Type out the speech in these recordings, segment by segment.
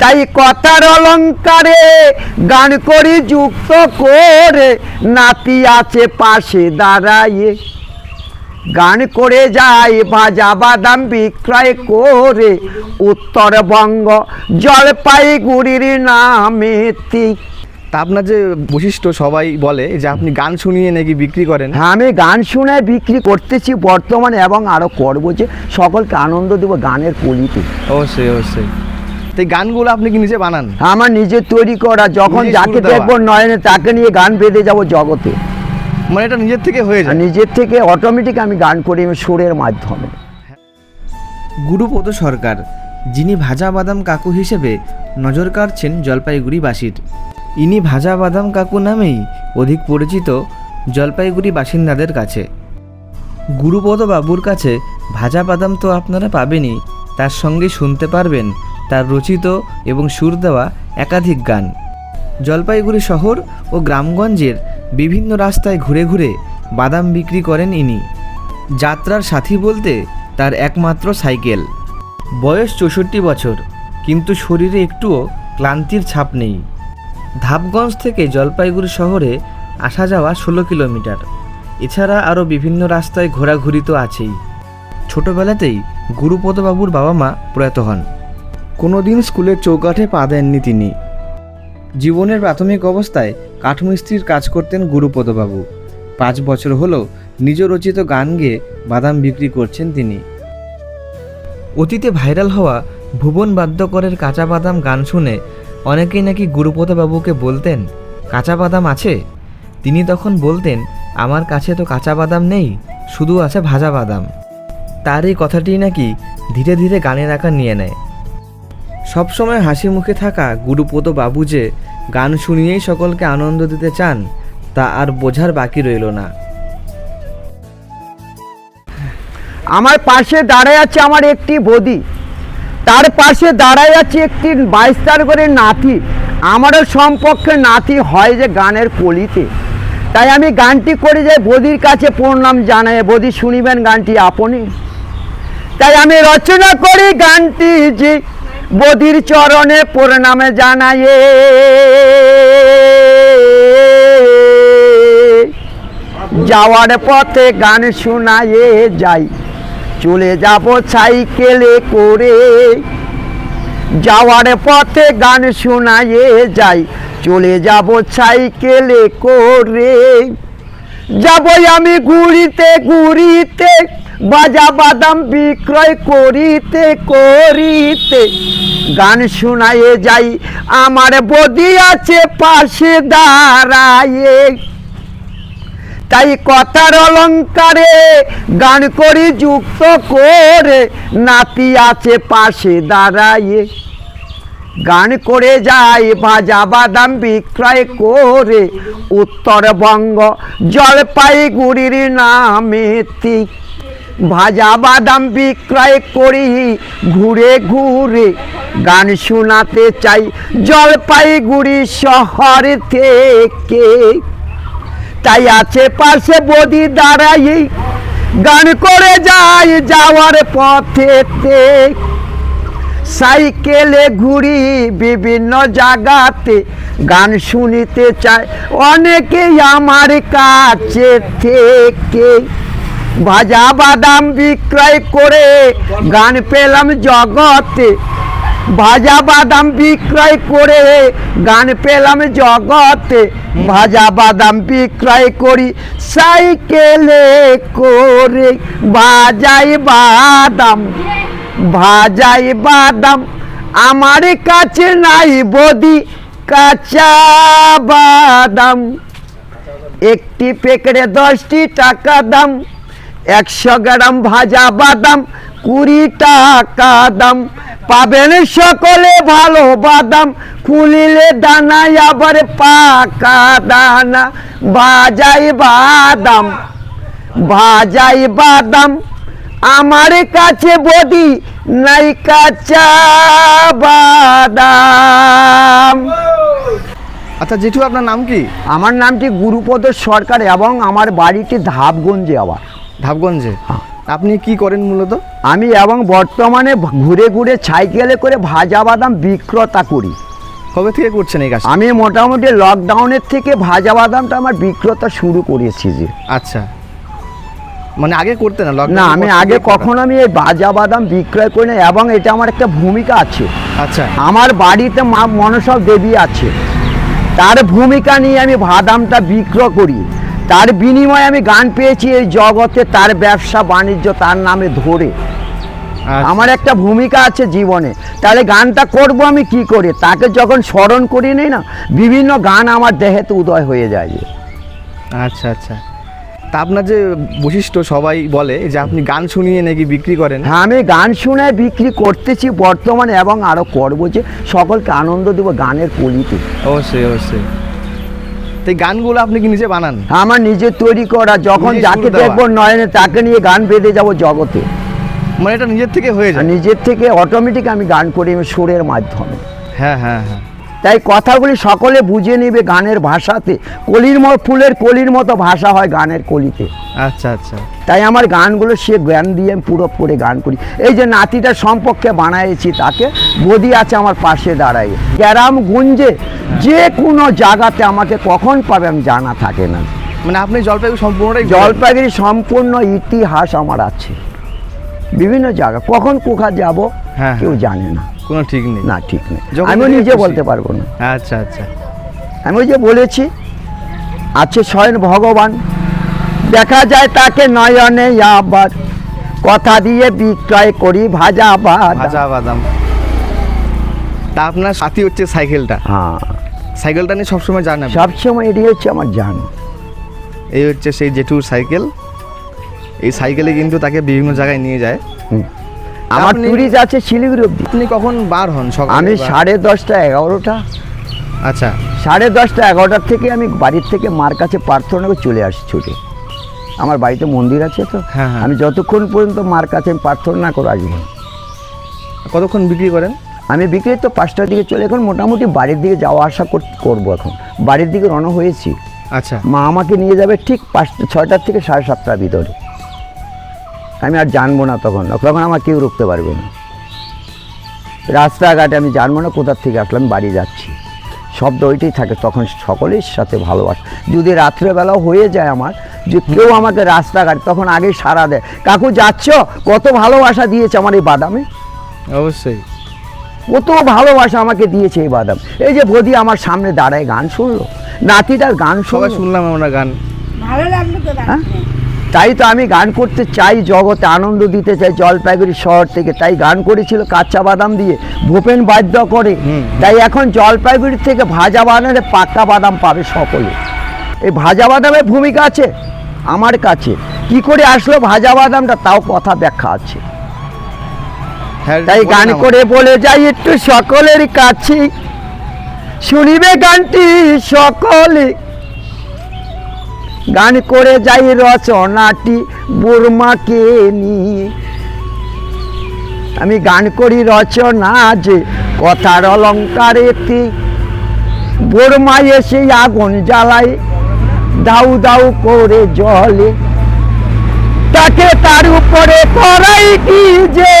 তাই কথার অলঙ্কারে গান করি যুক্ত করে। নাতি আছে পাশে দাঁড়াইয়ে গান করে যায় ভাজা বাদাম বিক্রয় করে। উত্তরবঙ্গ জলপাইগুড়ির নামেতে তা। আপনার যে বৈশিষ্ট্য সবাই বলে যে আপনি গান শুনিয়ে নাকি বিক্রি করেন। হ্যাঁ আমি গান শুনে বিক্রি করতেছি বর্তমানে এবং আরও করব যে সকলকে আনন্দ দেবো গানের কলিতে। অবশ্যই অবশ্যই। তো গানগুলো আপনি কি নিজে বানান? আমার নিজের তৈরি করা যখন যাকে দেখব নয়নে তাকে নিয়ে গান বেঁধে যাব জগতে। মানে এটা নিজের থেকে হয়ে যায়? নিজের থেকে অটোমেটিক আমি গান করি আমি সুরের মাধ্যমে। গুরুপদ সরকার যিনি ভাজা বাদাম কাকু হিসেবে নজর কাড়ছেন জলপাইগুড়িবাসীর ইনি ভাজা বাদাম কাকু নামেই অধিক পরিচিত জলপাইগুড়ি বাসিন্দাদের কাছে। গুরুপদ বাবুর কাছে ভাজা বাদাম তো আপনারা পাবেনই তার সঙ্গে শুনতে পারবেন তার রচিত এবং সুর দেওয়া একাধিক গান। জলপাইগুড়ি শহর ও গ্রামগঞ্জের বিভিন্ন রাস্তায় ঘুরে ঘুরে বাদাম বিক্রি করেন ইনি। যাত্রার সাথী বলতে তার একমাত্র সাইকেল। বয়স চৌষট্টি বছর, কিন্তু শরীরে একটুও ক্লান্তির ছাপ নেই। ধাপগঞ্জ থেকে জলপাইগুড়ি শহরে আসা যাওয়া ষোলো কিলোমিটার। এছাড়া আরও বিভিন্ন রাস্তায় ঘোরাঘুরি তো আছেই। ছোটবেলাতেই গুরুপদবাবুর বাবা মা প্রয়াত হন। কোনোদিন স্কুলের চৌকাঠে পা দেননি তিনি। জীবনের প্রাথমিক অবস্থায় কাঠমিস্ত্রির কাজ করতেন গুরুপদবাবু। পাঁচ বছর হলো নিজ রচিত গান গেয়ে বাদাম বিক্রি করছেন তিনি। অতীতে ভাইরাল হওয়া ভুবন বাদ্যকরের কাঁচা বাদাম গান শুনে অনেকেই নাকি গুরুপদবাবুকে বলতেন, কাঁচা বাদাম আছে? তিনি তখন বলতেন, আমার কাছে তো কাঁচা বাদাম নেই, শুধু আছে ভাজা বাদাম। তার এই কথাটি নাকি ধীরে ধীরে গানের আকার নিয়ে নেয়। সবসময় হাসি মুখে থাকা গুরুপদ বাবু যে গান শুনিয়েই সকলকে আনন্দ দিতে চান, তা আর বোঝার বাকি রইল না। আমার পাশে দাঁড়ায় আছে আমার একটি বদি। তার পাশে দাঁড়ায় আছে একটি বাইশ করে নাতি। আমারও সম্পর্কে নাতি হয় যে গানের কলিতে। তাই আমি গানটি করে যাই বদির কাছে প্রণাম জানাই। বদি, শুনিবেন গানটি আপনি? তাই আমি রচনা করি গানটি যে বদির চরণে প্রণামে জানায়ে যাওয়ার পথে গান শোনায়ে যাই। চলে যাব সাইকেলে করে। যাওয়ার পথে গান শোনায়ে যাই। চলে যাব সাইকেলে করে। যাবই আমি ঘুরিতে ঘুরিতে, বাজা বাদাম বিক্রয় করিতে করিতে। গান শোনায়ে যাই, আমার বদি আছে পাশে দাঁড়ায়ে। তাই কথার অলঙ্কারে গান করি যুক্ত করে, নাতি আছে পাশে দাঁড়াইয়ে গান করে যায় ভাজা বাদাম বিক্রয় করে, উত্তরবঙ্গ জলপাইগুড়ির নামেতে ভাজা বাদাম বিক্রয় করি, ঘুরে ঘুরে গান শোনাতে চাই। জলপাইগুড়ি শহর থেকে। তাই আছে পাশে বদি দাঁড়াই। গান করে যাই যাওয়ার পথেতে। সাইকেলে ঘুরি বিভিন্ন জায়গাতে। গান শুনিতে চায় অনেকেই আমার কাছে থেকে। ভাজা বাদাম বিক্রয় করে গান পেলাম জগতে। ভাজা বাদাম বিক্রয় করে গান পেলাম জগতে। ভাজা বাদাম বিক্রয় করি সাইকেলে করে। ভাজাই বাদাম ভাজাই বাদাম আমার কাছে নাই বদি কাঁচা বাদাম। একটি পেকেটে দশটি টাকা দাম একশো গ্রাম ভাজা বাদাম কুড়ি টাকা দাম। পাবেন সকলে ভালো বাদাম খুলিলে দানায় আবার পাকা দানা। ভাজাই বাদাম ভাজাই বাদাম। আমার কাছে বদি নাই কাঁচা বাদাম। আচ্ছা জেঠু আপনার নাম কি? আমার নামটি গুরুপদ সরকার এবং আমার বাড়িটি ধাপগঞ্জে আবার। ধাপগঞ্জে? হ্যাঁ। আপনি কি করেন মূলত? আমি এবং বর্তমানে ঘুরে ঘুরে সাইকেলে করে ভাজা বাদাম বিক্রতা করি। কবে থেকে করছেন এই কাজ? আমি মোটামুটি লকডাউনের থেকে ভাজা বাদামটা আমার বিক্রতা শুরু করেছি যে। আচ্ছা। মানে আগে করতে না না আমি আগে কখনো আমি এই ভাজা বাদাম বিক্রয় করি না এবং এটা আমার একটা ভূমিকা আছে। আচ্ছা। আমার বাড়িতে মা মনসব দেবী আছে। তার ভূমিকা নিয়ে আমি বাদামটা বিক্রয় করি। তার বিনিময়ে আমি গান পেয়েছি এই জগতে তার ব্যবসা বাণিজ্য তার নামে ধরে। আচ্ছা। আমার একটা ভূমিকা আছে জীবনে। তাহলে গানটা করব আমি কি করে? তাকে যখন স্মরণ করি নেই না বিভিন্ন গান আমার দেহেতে উদয় হয়ে যায় যে। আচ্ছা আচ্ছা। তা আপনার যে বৈশিষ্ট্য সবাই বলে যে আপনি গান শুনিয়ে নাকি বিক্রি করেন। হ্যাঁ আমি গান শুনে বিক্রি করতেছি বর্তমানে এবং আরও করব যে সকলকে আনন্দ দেব গানের কলিতে। অবশ্যই অবশ্যই। তো গানগুলো আপনি কি নিজে বানান? আমার নিজের তৈরি করা যখন যাকে দেখব নয়নে তাকে নিয়ে গান বেঁধে যাব জগতে। মানে এটা নিজের থেকে হয়ে যায়। নিজের থেকে অটোমেটিক আমি গান করি সুরের মাধ্যমে। হ্যাঁ হ্যাঁ হ্যাঁ। তাই কথাগুলি সকলে বুঝে নিবে গানের ভাষাতে। কলির মতো ফুলের কলির মতো ভাষা হয় গানের কলিতে। আচ্ছা আচ্ছা। তাই আমার গানগুলো সে জ্ঞান দিয়ে আমি পুরো পড়ে গান করি। এই যে নাতিটার সম্পর্কে বানাইছি তাকে বদি আছে আমার পাশে দাঁড়ায় গ্যারাম গুঞ্জে যে কোনো জায়গাতে আমাকে কখন পাবে আমি জানা থাকে না। মানে আপনি জলপাইগুড়ি সম্পূর্ণটাই ঘোরেন? জলপাইগুড়ি সম্পূর্ণ ইতিহাস আমার আছে। বিভিন্ন জায়গা। কখন কোথায় যাব হ্যাঁ, কেউ হ্যাঁ। জানে না। কোনো ঠিক নেই। না ঠিক নেই। আমিও নিজে বলতে পারব না। আচ্ছা আচ্ছা। আমি ওই যে বলেছি আছে স্বয়ং ভগবান। দেখা যায় তাকে নয়নে আবার কথা দিয়ে বিক্রয় করি ভাজা ভাজা বাদাম। তা আপনার সাথী হচ্ছে সাইকেলটা। হ্যাঁ। সাইকেলটা নিয়ে সবসময় জান? সবসময় এটি হচ্ছে আমার জান এই হচ্ছে সেই জেঠুর সাইকেল। এই সাইকেলে কিন্তু তাকে বিভিন্ন জায়গায় নিয়ে যায়। হুম। আমার টুরিজ আছে শিলিগুড়ি অব্দি আপনি কখন বার হন সকালে আমি সাড়ে দশটা এগারোটা। আচ্ছা। সাড়ে দশটা এগারোটার থেকে আমি বাড়ির থেকে মার কাছে প্রার্থনা করে চলে আসি ছুটে। আমার বাড়িতে মন্দির আছে তো। হ্যাঁ, হ্যাঁ। আমি যতক্ষণ পর্যন্ত মার কাছে আমি প্রার্থনা করে আসব। কতক্ষণ বিক্রি করেন? আমি বিক্রি তো পাঁচটার দিকে চলে এখন মোটামুটি বাড়ির দিকে যাওয়া আসা কর- করব এখন। বাড়ির দিকে রওনা হয়েছি। আচ্ছা। মা আমাকে নিয়ে যাবে ঠিক পাঁচটা ছয়টার থেকে সাড়ে সাতটার ভিতরে। আমি আর জানব না তখন। তখন আমার কেউ রুখতে পারবে না। রাস্তাঘাটে আমি জানব না কোথার থেকে আসলাম বাড়ি যাচ্ছি। শব্দ ওইটাই থাকে তখন সকলের সাথে ভালোবাসা। যদি রাত্রেবেলাও হয়ে যায় আমার যে কেউ আমাকে রাস্তাঘাট তখন আগে সারা দেয়। কাকু যাচ্ছ? কত ভালোবাসা দিয়েছে আমার এই বাদামে? অবশ্যই। কত ভালোবাসা আমাকে দিয়েছে এই বাদাম। এই যে বদি আমার সামনে দাঁড়ায় গান শুনলো? নাতিটার গান সবাই শুনলো? শুনলাম আমরা গান। ভালো লাগল তো হ্যাঁ? তাই তো আমি গান করতে চাই জগতে আনন্দ দিতে চাই জলপাইগুড়ি শহর থেকে। তাই গান করেছিল কাঁচা বাদাম দিয়ে। ভূপেন বাদ্য করে। তাই এখন জলপাইগুড়ি থেকে ভাজা বাদামের পাক্কা বাদাম পাবে সকলে। এই ভাজা বাদামের ভূমিকা আছে? আমার কাছে। কি করে আসলো ভাজা বাদামটা? তাও কথা ব্যাখ্যা আছে। হ্যাঁ তাই গান করে বলে যাই একটু সকলের কাছে। শুনিবে গানটি সকলে। গান করে যাই রচনাটি বুরমাকে নিয়ে। আমি গান করি রচনা যে কথার অলঙ্কারেতে। বোরমা এসে আগুন জ্বালায়, দাউ দাউ করে জলে। তাকে তার উপরে করাই কি যে?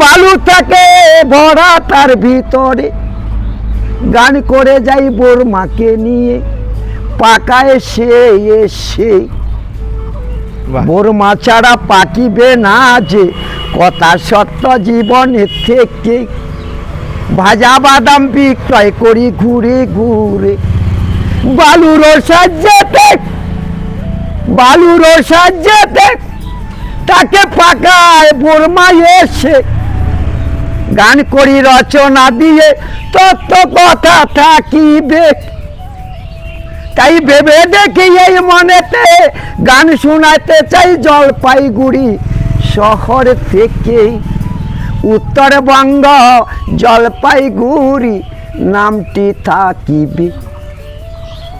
বালু থাকে ভরা তার ভিতরে। গান করে যাই বোর মাকে নিয়ে। পাকায় সে এসে। বাহ, বোর মা ছাড়া পাকিবে না যে কথা সত্য জীবনের থেকে। ভাজা বাদাম বিক্রয় করি ঘুরে ঘুরে। বালুর সাজ্জাতে বালুর সাজ্জাতে তাকে পাকায় বোরমা এসে। গান করি রচনা দিয়ে তত্ত্ব কথা থাকিবে। তাই ভেবে দেখি এই মনেতে গান শোনাতে চাই জলপাইগুড়ি শহর থেকে। উত্তরবঙ্গ জলপাইগুড়ি নামটি থাকিবে।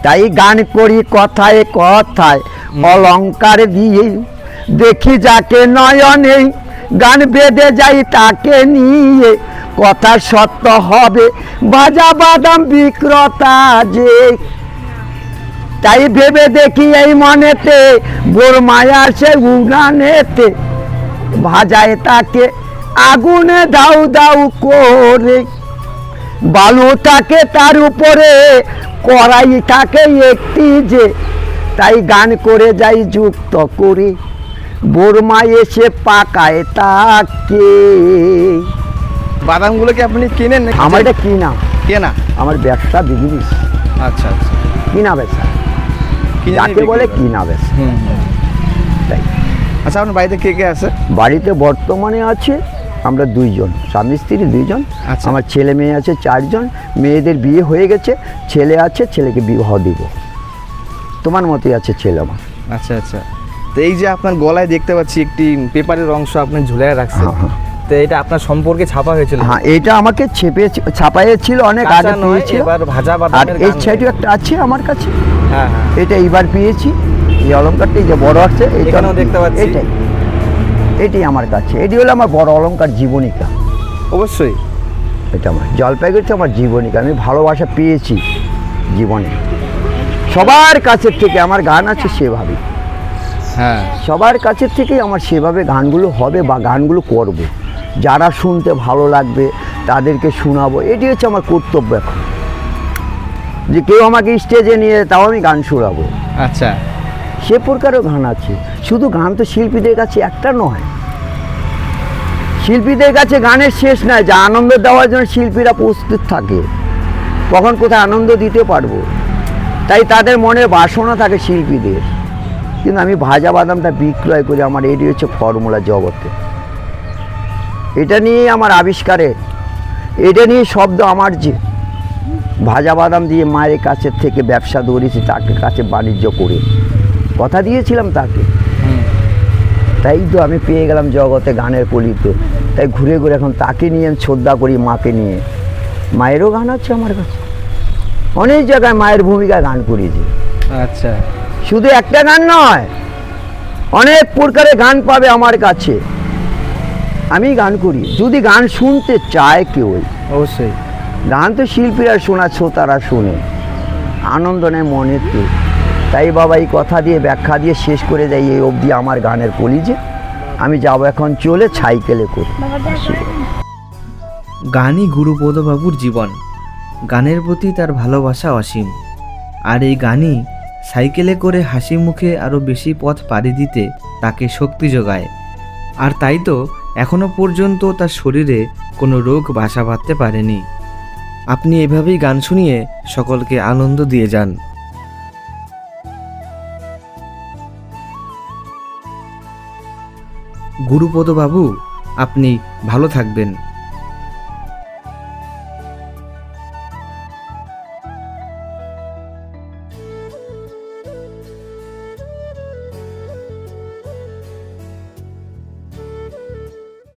তাই গান করি কথায় কথায় অলংকার দিয়ে। দেখি যাকে নয়নে গান বেঁধে যাই তাকে নিয়ে। কথা সত্য হবে বাজা বাদাম বিক্রতা যে তাই ভেবে দেখি এই মনেতে বোর মায়া সে উনানেতে ভাজায় তাকে আগুনে দাউ দাউ করে। বালু থাকে তার উপরে কড়াই থাকে একটি যে। তাই গান করে যাই যুক্ত করে। বোরমা এসে পাকায় তাকে। বাদামগুলোকে আপনি কিনেন আমার এটা কিনা কেনা আমার ব্যবসা বিজনেস। আচ্ছা আচ্ছা। কিনা বেচা। যাকে বলে। কিনা বেচা। তাই। আচ্ছা আপনার বাড়িতে কে কে আছে? বাড়িতে বর্তমানে আছে আমরা দুইজন স্বামী স্ত্রী দুইজন। আচ্ছা। আমার ছেলে মেয়ে আছে চারজন মেয়েদের বিয়ে হয়ে গেছে ছেলে আছে ছেলেকে বিবাহ দিব। তোমার মতোই আছে ছেলে আমার। আচ্ছা আচ্ছা। তো এই যে আপনার গলায় দেখতে পাচ্ছি একটি পেপারের অংশ আপনি ঝুলে রাখছেন। হ্যাঁ, হ্যাঁ। তো এটা আপনার সম্পর্কে ছাপা হয়েছিল? হ্যাঁ এটা আমাকে ছেপে ছাপাইয়েছিল অনেক আগে নয়, পেয়েছিল। এবার ভাজা আর এই। সাইডে একটা আছে আমার কাছে। হ্যাঁ হ্যাঁ। এটা এইবার পেয়েছি। এই অলঙ্কারটা এই যে বড় আছে এখানেও দেখতে পাচ্ছি। এটাই এটাই আমার কাছে। এটি হলো আমার বড় অলঙ্কার জীবনিকা। অবশ্যই। এটা আমার জলপাইগুড়িতে আমার জীবনিকা। আমি ভালোবাসা পেয়েছি জীবনে। সবার কাছের থেকে আমার গান আছে সেভাবে। হ্যাঁ। সবার কাছের থেকেই আমার সেভাবে গানগুলো হবে বা গানগুলো করব। যারা শুনতে ভালো লাগবে তাদেরকে শোনাবো। এটি হচ্ছে আমার কর্তব্য এখন। যে কেউ আমাকে স্টেজে নিয়ে তাও আমি গান শোনাবো। আচ্ছা। সে প্রকারও গান আছে। শুধু গান তো শিল্পীদের কাছে একটা নয়। শিল্পীদের কাছে গানের শেষ নয় যা আনন্দ দেওয়ার জন্য শিল্পীরা প্রস্তুত থাকে। কখন কোথায় আনন্দ দিতে পারব? তাই তাদের মনে বাসনা থাকে শিল্পীদের। কিন্তু আমি ভাজা বাদামটা বিক্রয় করি আমার এটি হচ্ছে ফর্মুলা জগতে। এটা নিয়ে আমার আবিষ্কারে এটা নিয়ে শব্দ আমার যে ভাজা বাদাম দিয়ে মায়ের কাছের থেকে ব্যবসা দৌড়েছি তাকে কাছে বাণিজ্য করে। কথা দিয়েছিলাম তাকে। তাই তো আমি পেয়ে গেলাম জগতে গানের কলিতে। তাই ঘুরে ঘুরে এখন তাকে নিয়ে আমি শ্রদ্ধা করি মাকে নিয়ে। মায়েরও গান আছে আমার কাছে। অনেক জায়গায় মায়ের ভূমিকা গান করেছি। আচ্ছা। শুধু একটা গান নয় অনেক প্রকারের গান পাবে আমার কাছে। আমি গান করি। যদি গান শুনতে চায় কেউ অবশ্যই। গান তো শিল্পীরা শোনা শ্রোতারা শুনে। আনন্দ নেয় মনের তো তাই বাবা এই কথা দিয়ে ব্যাখ্যা দিয়ে শেষ করে যাই এই অবধি আমার গানের কলিজে। আমি যাব এখন চলে সাইকেলে করে। গানই গুরুপদবাবুর জীবন। গানের প্রতি তার ভালোবাসা অসীম। আর এই গানই সাইকেলে করে হাসি মুখে আরও বেশি পথ পাড়ি দিতে তাকে শক্তি যোগায়। আর তাই তো এখনও পর্যন্ত তার শরীরে কোনো রোগ বাসা বাঁধতে পারেনি। আপনি এভাবেই গান শুনিয়ে সকলকে আনন্দ দিয়ে যান। গুরুপদবাবু, আপনি ভালো থাকবেন।